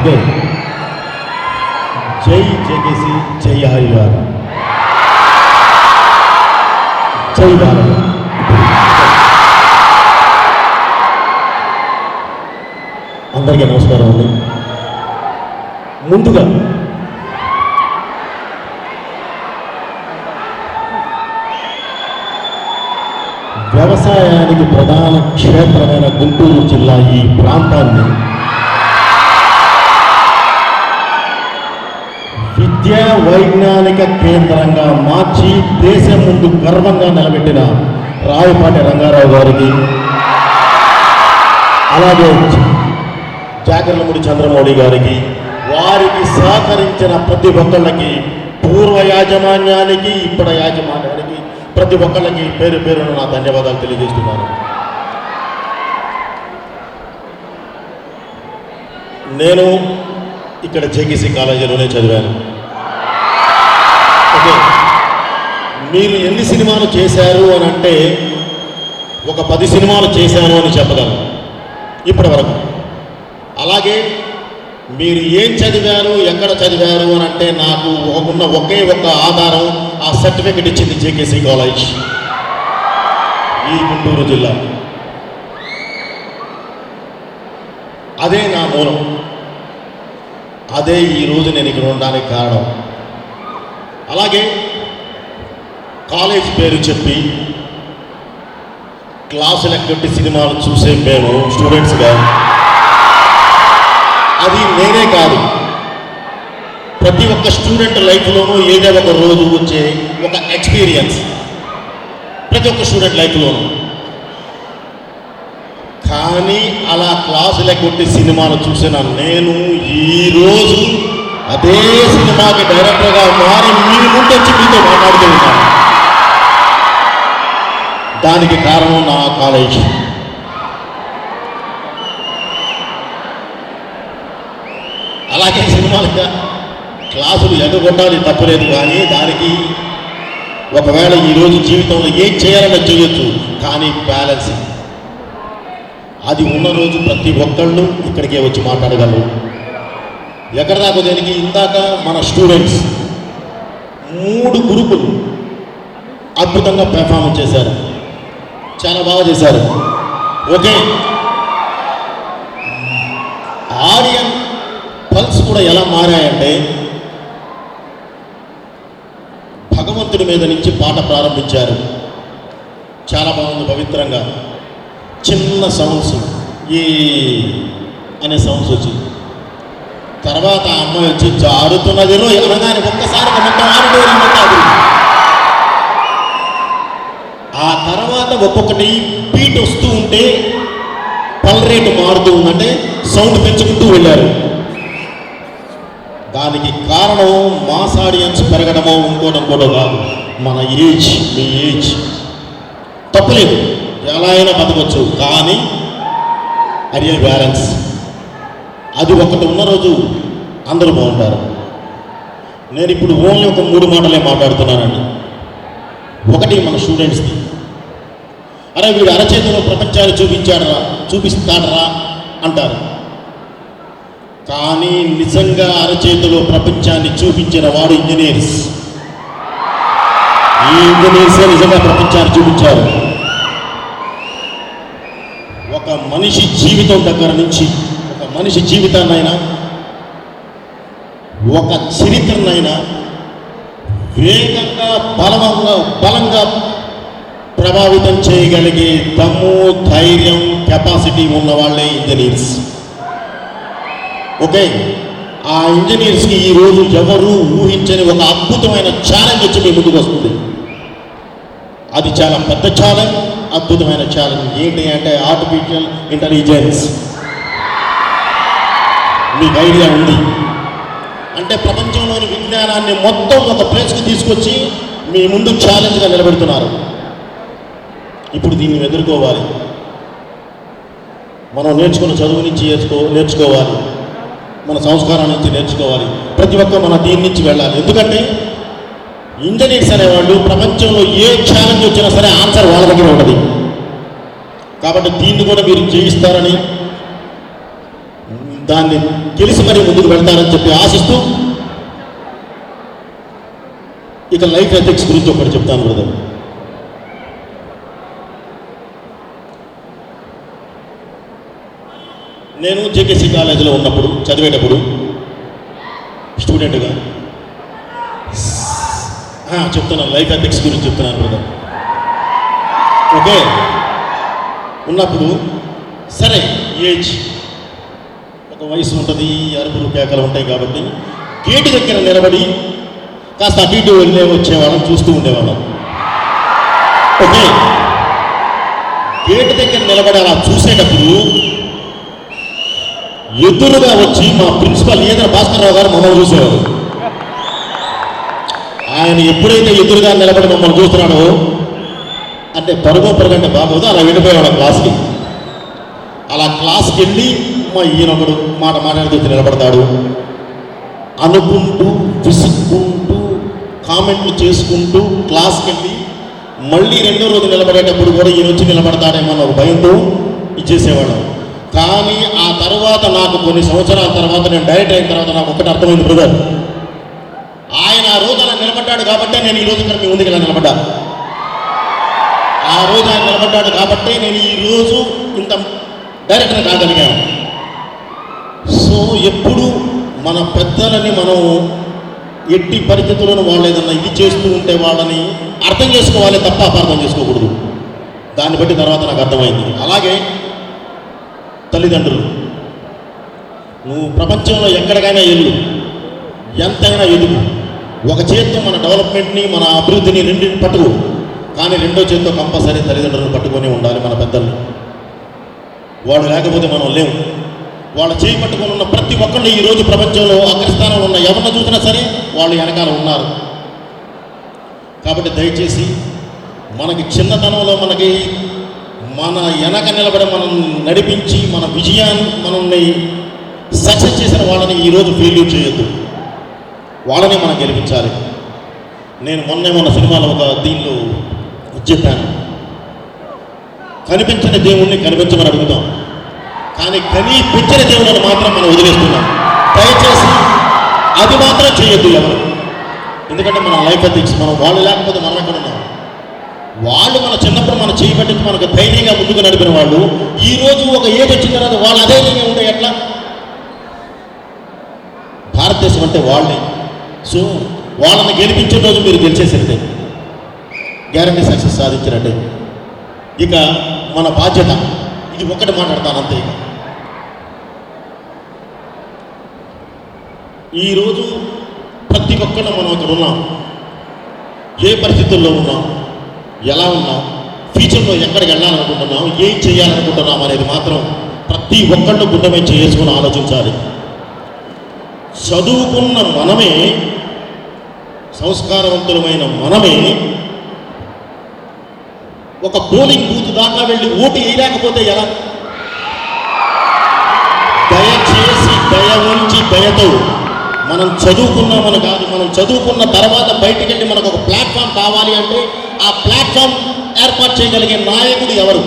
Okay జై JKC జై హరివారు జై భారత్. అందరికీ నమస్కారం అండి. ముందుగా వ్యవసాయానికి ప్రధాన క్షేత్రమైన గుంటూరు జిల్లా ఈ ప్రాంతాన్ని విద్యా వైజ్ఞానిక కేంద్రంగా మార్చి దేశం ముందు గర్వంగా నిలబెట్టిన రాయపాటి రంగారావు గారికి అలాగే జాగర్లమూడి చంద్రమౌళి గారికి వారికి సహకరించిన ప్రతి ఒక్కళ్ళకి పూర్వ యాజమాన్యానికి ఇప్పటి యాజమాన్యానికి ప్రతి ఒక్కళ్ళకి పేరు పేరున నా ధన్యవాదాలు తెలియజేస్తున్నాను. నేను ఇక్కడ జేకేసీ కాలేజీలోనే చదివాను. మీరు ఎన్ని సినిమాలు చేశారు అని అంటే ఒక పది సినిమాలు చేశాను అని చెప్పగలను. ఇప్పటి వరకు అలాగే మీరు ఏం చదివారు ఎక్కడ చదివారు అని అంటే నాకు ఉన్న ఒకే ఒక ఆధారం ఆ సర్టిఫికెట్ ఇచ్చింది జేకేసీ కాలేజ్. ఈ గుంటూరు జిల్లా. అదే నా మూలం. అదే ఈ రోజు నేను ఇక్కడ ఉండడానికి కారణం. అలాగే కాలేజ్ పేరు చెప్పి క్లాసులు ఎక్కడి సినిమాలు చూసే మేము స్టూడెంట్స్గా అది నేనే కాదు. ప్రతి ఒక్క స్టూడెంట్ లైఫ్లోనూ ఏదో ఒక రోజు వచ్చే ఒక ఎక్స్పీరియన్స్ ప్రతి ఒక్క స్టూడెంట్ లైఫ్లోనూ కానీ అలా క్లాసులు కొట్టి సినిమాలు చూసిన నేను ఈరోజు అదే సినిమాకి డైరెక్టర్గా మారి మీ ముందు వచ్చి మీతో మాట్లాడుతూ ఉన్నాను. దానికి కారణం నా కాలేజ్. అలాగే సినిమాలుగా క్లాసులు ఎగగొట్టాలి తప్పలేదు కానీ దానికి ఒకవేళ ఈరోజు జీవితంలో ఏం చేయాలని చేయొచ్చు కానీ బ్యాలెన్స్ అది ఉన్న రోజు ప్రతి ఒక్కళ్ళు ఇక్కడికే వచ్చి మాట్లాడగలరు. ఎక్కడ దాకా దేనికి? ఇందాక మన స్టూడెంట్స్ మూడు గ్రూపులు అద్భుతంగా పెర్ఫార్మెన్స్ చేశారు. చాలా బాగా చేశారు. ఓకే. ఆడియన్ పల్స్ కూడా ఎలా మారాయంటే భగవంతుడి మీద నుంచి పాట ప్రారంభించారు. చాలా బాగుంది పవిత్రంగా. చిన్న సౌండ్స్ ఈ అనే సౌండ్స్ వచ్చింది. తర్వాత అమ్మాయి వచ్చి జారుతున్నదిలో అనగానే ఒక్కసారి మొత్తం ఆడిటోరియం మొత్తం ఆ తర్వాత ఒక్కొక్కటి పీట్ వస్తూ ఉంటే పల్రేటు మారుతూ ఉందంటే సౌండ్ పెంచుకుంటూ వెళ్ళారు. దానికి కారణం మాస్ ఆడియన్స్ పెరగడమో ఇంకోటం కూడా కాదు. మన ఏజ్ మీ ఏజ్. తప్పులేదు ఎలా అయినా బతకొచ్చు. కానీ అరియల్ బ్యాలెన్స్. అది ఒకటి ఉన్న రోజు అందరూ బాగుంటారు. నేను ఇప్పుడు ఓన్లీ ఒక మూడు మాటలే మాట్లాడుతున్నానండి. ఒకటి మన స్టూడెంట్స్ది. అరే వీడు అరచేతిలో ప్రపంచాన్ని చూపించాడరా చూపిస్తాడరా అంటారు. కానీ నిజంగా అరచేతిలో ప్రపంచాన్ని చూపించిన వాడు ఇంజనీర్స్. ఈ ఇంజనీర్సే నిజంగా ప్రపంచాన్ని చూపించారు. ఒక మనిషి జీవితం దగ్గర నుంచి ఒక మనిషి జీవితాన్నైనా ఒక చరిత్రనైనా వేగంగా బలవంగా బలంగా ప్రభావితం చేయగలిగే దమ్ము ధైర్యం కెపాసిటీ ఉన్న వాళ్ళే ఇంజనీర్స్ ఓకే ఆ ఇంజనీర్స్కి ఈరోజు ఎవరు ఊహించని ఒక అద్భుతమైన ఛాలెంజ్ వచ్చి మీ ముందుకు వస్తుంది. అది చాలా పెద్ద ఛాలెంజ్ అద్భుతమైన ఛాలెంజ్ ఏంటి అంటే ఆర్టిఫిషియల్ ఇంటెలిజెన్స్ మీకు ఐడియా ఉంది. అంటే ప్రపంచంలోని విజ్ఞానాన్ని మొత్తం ఒక ప్లేస్కి తీసుకొచ్చి మీ ముందు ఛాలెంజ్గా నిలబెడుతున్నారు. ఇప్పుడు దీన్ని ఎదుర్కోవాలి. మనం నేర్చుకున్న చదువు నుంచి నేర్చుకో నేర్చుకోవాలి. మన సంస్కారం నుంచి నేర్చుకోవాలి. ప్రతి ఒక్క మన దీని నుంచి వెళ్ళాలి. ఎందుకంటే ఇంజనీర్స్ అనేవాళ్ళు ప్రపంచంలో ఏ ఛాలెంజ్ వచ్చినా సరే ఆన్సర్ వాళ్ళ దగ్గర ఉంటుంది. కాబట్టి దీన్ని కూడా మీరు జయిస్తారని దాన్ని తెలిసి మరీ ముందుకు వెళ్తారని చెప్పి ఆశిస్తూ ఇక లైఫ్ ఎథిక్స్ గురించి ఒకటి చెప్తాను బ్రదర్. నేను జేకేసీ కాలేజీలో ఉన్నప్పుడు చదివేటప్పుడు స్టూడెంట్గా చెప్తున్నాను లైఫ్ ఎథిక్స్ గురించి చెప్తున్నాను బ్రదర్ ఓకే ఉన్నప్పుడు సరే ఏజ్ ఒక వయసు ఉంటుంది అరుపులు కేకలు ఉంటాయి కాబట్టి గేటు దగ్గర నిలబడి కాస్త అటు ఇటు వెళ్ళే వచ్చేవాళ్ళం చూస్తూ ఉండేవాళ్ళం. ఓకే గేటు దగ్గర నిలబడి అలా చూసేటప్పుడు ఎదురుగా వచ్చి మా ప్రిన్సిపల్ ఈదర భాస్కర్ గారు మమ్మల్ని చూసేవారు. ఆయన ఎప్పుడైతే ఎదురుగా నిలబడి మమ్మల్ని చూస్తున్నాడో అంటే పరుగో పరుగంటే బాగోదు అలా వెళ్ళిపోయేవాడు క్లాస్కి. అలా క్లాస్కి వెళ్ళి మా ఈయనొకడు మాట మాట్లాడుతూ నిలబడతాడు. అనుకుంటూ విసుక్కుంటూ కామెంట్లు చేసుకుంటూ క్లాస్కి వెళ్ళి మళ్ళీ రెండో రోజు నిలబడేటప్పుడు కూడా ఈయన వచ్చి నిలబడతాడేమో అన్న ఒక భయంతో ఇచ్చేసేవాడు. కానీ ఆ తర్వాత నాకు కొన్ని సంవత్సరాల తర్వాత నేను డైరెక్ట్ అయిన తర్వాత నాకు ఒకటి అర్థమైంది బ్రదర్. ఆయన ఆ రోజు అలా నిలబడ్డాడు కాబట్టే నేను ఈ రోజు ఇక్కడ మీ ముందుకు ఇలా నిలబడ్డా. ఆ రోజు ఆయన నిలబడ్డాడు కాబట్టే నేను ఈ రోజు ఇంత డైరెక్ట్గా కాగలిగాను. సో ఎప్పుడు మన పెద్దలని మనం ఎట్టి పరిస్థితులను వాళ్ళు ఏదన్నా ఇది చేస్తూ ఉంటే వాళ్ళని అర్థం చేసుకోవాలి తప్ప అపార్థం చేసుకోకూడదు. దాన్ని బట్టి తర్వాత నాకు అర్థమైంది. అలాగే తల్లిదండ్రులు. నువ్వు ప్రపంచంలో ఎక్కడికైనా వెళ్ళు. ఎంతైనా ఎదుగు ఒక చేత్తో మన డెవలప్మెంట్ని మన అభివృద్ధిని రెండింటిని పట్టుకు. కానీ రెండో చేత్తో కంపల్సరీ తల్లిదండ్రులను పట్టుకొని ఉండాలి మన పెద్దలు వాడు లేకపోతే మనం లేవు వాళ్ళు చేయి పట్టుకొని ఉన్న ప్రతి ఒక్కళ్ళు ఈ రోజు ప్రపంచంలో అగ్రస్థానంలో ఉన్న ఎవరిని చూసినా సరే వాళ్ళు వెనకాల ఉన్నారు. కాబట్టి దయచేసి మనకి చిన్నతనంలో మనకి మన వెనక నిలబడి మనం నడిపించి మన విజయాన్ని మనల్ని సక్సెస్ చేసిన వాళ్ళని ఈరోజు ఫెయిల్యూ చేయొద్దు. వాళ్ళని మనం గెలిపించాలి. నేను మొన్నే మొన్న సినిమాలో ఒక దీనిలో చెప్పాను. కనిపించని దేవుణ్ణి కనిపించమని అడుగుతాం. కానీ కనిపించిన దేవుడిని మాత్రం మనం వదిలేస్తున్నాం. దయచేసి అది మాత్రం చేయొద్దు ఎవరు. ఎందుకంటే మన లైఫ్ ఎథిక్స్ మనం వాళ్ళు లేకపోతే మనం ఎక్కడ ఉన్నాం? వాళ్ళు మన చిన్నప్పుడు మనం చేయబట్టి మనకు ధైర్యంగా ముందుకు నడిపిన వాళ్ళు ఈ రోజు ఒక ఏజ్ వచ్చిన తర్వాత వాళ్ళు అధైర్యంగా ఉంటే ఎట్లా? భారతదేశం అంటే వాళ్ళే. సో వాళ్ళని గెలిపించే రోజు మీరు గెలిచేసినట్టే. Guarantee success సాధించినట్టే. ఇక మన బాధ్యత ఇది ఒక్కటి మాట్లాడతాను అంతే ఇక. ఈరోజు ప్రతి ఒక్కరు మనం ఇక్కడ ఉన్నాం. ఏ పరిస్థితుల్లో ఉన్నాం? ఎలా ఉన్నాం? ఫ్యూచర్లో ఎక్కడికి వెళ్ళాలనుకుంటున్నాం? ఏం చేయాలనుకుంటున్నాం అనేది మాత్రం ప్రతి ఒక్కళ్ళు గుండె చేసుకుని ఆలోచించాలి. చదువుకున్న మనమే సంస్కారవంతులమైన మనమే ఒక పోలింగ్ బూత్ దాకా వెళ్ళి ఓటు వేయలేకపోతే ఎలా? దయచేసి దయ ఉంచి దయతో మనం చదువుకున్నామని కాదు మనం చదువుకున్న తర్వాత బయటికి వెళ్ళి మనకు ఒక ప్లాట్ఫామ్ కావాలి అంటే ఆ ప్లాట్ఫామ్ ఏర్పాటు చేయగలిగే నాయకుడు ఎవరు?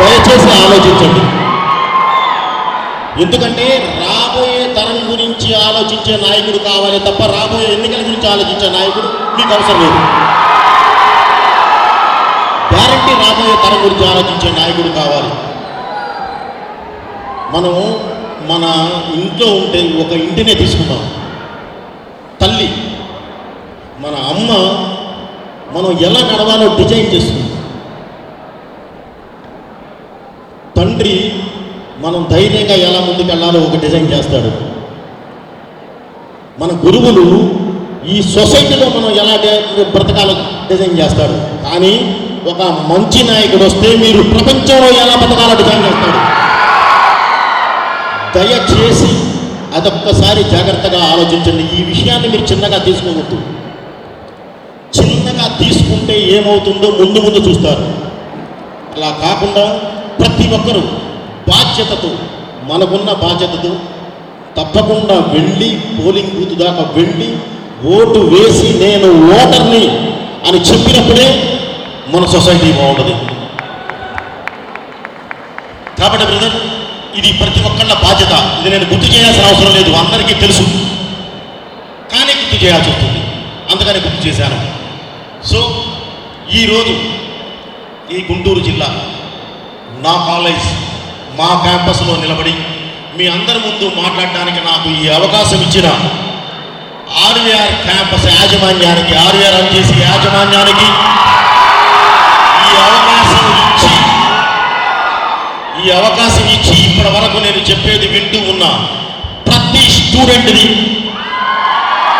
దయచేసి ఆలోచించండి. ఎందుకంటే రాబోయే తరం గురించి ఆలోచించే నాయకుడు కావాలి తప్ప రాబోయే ఎన్నికల గురించి ఆలోచించే నాయకుడు మీకు అవసరం లేదు. గ్యారంటీ రాబోయే తరం గురించి ఆలోచించే నాయకుడు కావాలి. మనం మన ఇంట్లో ఉంటే ఒక ఇంటినే తీసుకుంటాం తల్లి మన అమ్మ మనం ఎలా నడవాలో డిజైన్ చేస్తుంది తండ్రి మనం ధైర్యంగా ఎలా ముందుకెళ్ళాలో ఒక డిజైన్ చేస్తాడు. మన గురువులు ఈ సొసైటీలో మనం ఎలా బ్రతకాలో డిజైన్ చేస్తాడు. కానీ ఒక మంచి నాయకుడు వస్తే మీరు ప్రపంచంలో ఎలా బ్రతకాలో డిజైన్ చేస్తాడు. దయచేసి అదొక్కసారి జాగ్రత్తగా ఆలోచించండి. ఈ విషయాన్ని మీరు చిన్నగా తీసుకోవద్దు. తీసుకుంటే ఏమవుతుందో ముందు ముందు చూస్తారు. అలా కాకుండా ప్రతి ఒక్కరూ బాధ్యతతో మనకున్న బాధ్యతతో తప్పకుండా వెళ్ళి పోలింగ్ బూత్ దాకా వెళ్ళి ఓటు వేసి నేను ఓటర్ని అని చెప్పినప్పుడే మన సొసైటీ బాగుంటుంది. కాబట్టి బ్రదర్ ఇది ప్రతి ఒక్కళ్ళ బాధ్యత. ఇది నేను గుర్తు చేయాల్సిన అవసరం లేదు. అందరికీ తెలుసు. కానీ గుర్తు చేయాల్సి వస్తుంది. అందుకని గుర్తు చేశాను. సో ఈరోజు ఈ గుంటూరు జిల్లా నా కాలేజ్ మా క్యాంపస్లో నిలబడి మీ అందరి ముందు మాట్లాడడానికి నాకు ఈ అవకాశం ఇచ్చిన ఆర్వీఆర్ క్యాంపస్ యాజమాన్యానికి ఆర్వీఆర్ చేసి యాజమాన్యానికి ఈ అవకాశం ఇచ్చి ఈ అవకాశం ఇచ్చి ఇప్పటి వరకు నేను చెప్పేది వింటూ ఉన్న ప్రతి స్టూడెంట్ని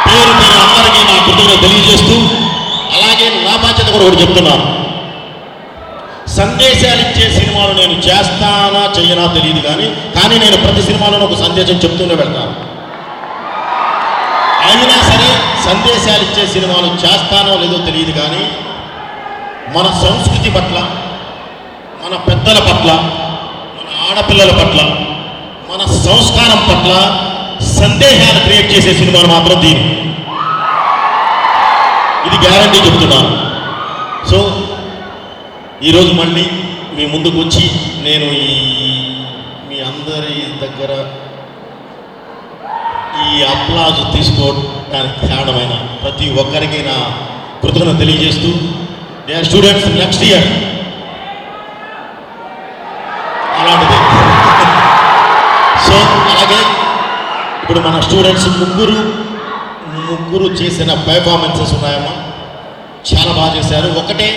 పేరు పేరు అందరికీ నా కృతజ్ఞత తెలియజేస్తూ అలాగే నా బాధ్యత కూడా ఒకటి చెప్తున్నాను సందేశాలు ఇచ్చే సినిమాలు నేను చేస్తానా చెయ్యనా తెలియదు కానీ కానీ నేను ప్రతి సినిమాలోనూ ఒక సందేశం చెప్తూనే పెడతాను అయినా సరే సందేశాలు ఇచ్చే సినిమాలు చేస్తానో లేదో తెలియదు కానీ మన సంస్కృతి పట్ల మన పెద్దల పట్ల మన ఆడపిల్లల పట్ల మన సంస్కారం పట్ల సందేహాలు క్రియేట్ చేసే సినిమాలు మాత్రం దీని. ఇది గ్యారంటీ చెప్తున్నాను సో ఈరోజు మళ్ళీ మీ ముందుకు వచ్చి నేను ఈ మీ అందరి దగ్గర ఈ అప్లాజ్ తీసుకోవడానికి కారణమైన ప్రతి ఒక్కరికి నా కృతజ్ఞత తెలియజేస్తూ they are students next year అలాంటిది. సో అలాగే ఇప్పుడు మన స్టూడెంట్స్ ముగ్గురు ముగ్గురు చేసిన పెర్ఫార్మెన్సెస్ ఉన్నాయమ్మా. చాలా బాగా చేశారు. ఒకటే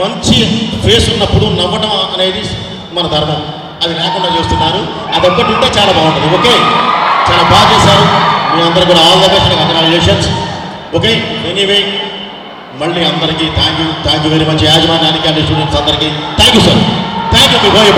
మంచి ఫేస్ ఉన్నప్పుడు నవ్వడం అనేది మన ధర్మం. అది లేకుండా చేస్తున్నారు. అదొక్కటి ఉంటే చాలా బాగుంటుంది. ఓకే? చాలా బాగా చేశారు. మీ అందరూ కూడా all the best congratulations okay? Anyway మళ్ళీ అందరికీ thank you thank you very much యాజమాన్యానికి అండ్ స్టూడెంట్స్ అందరికీ. Thank you sir thank you me గోయ్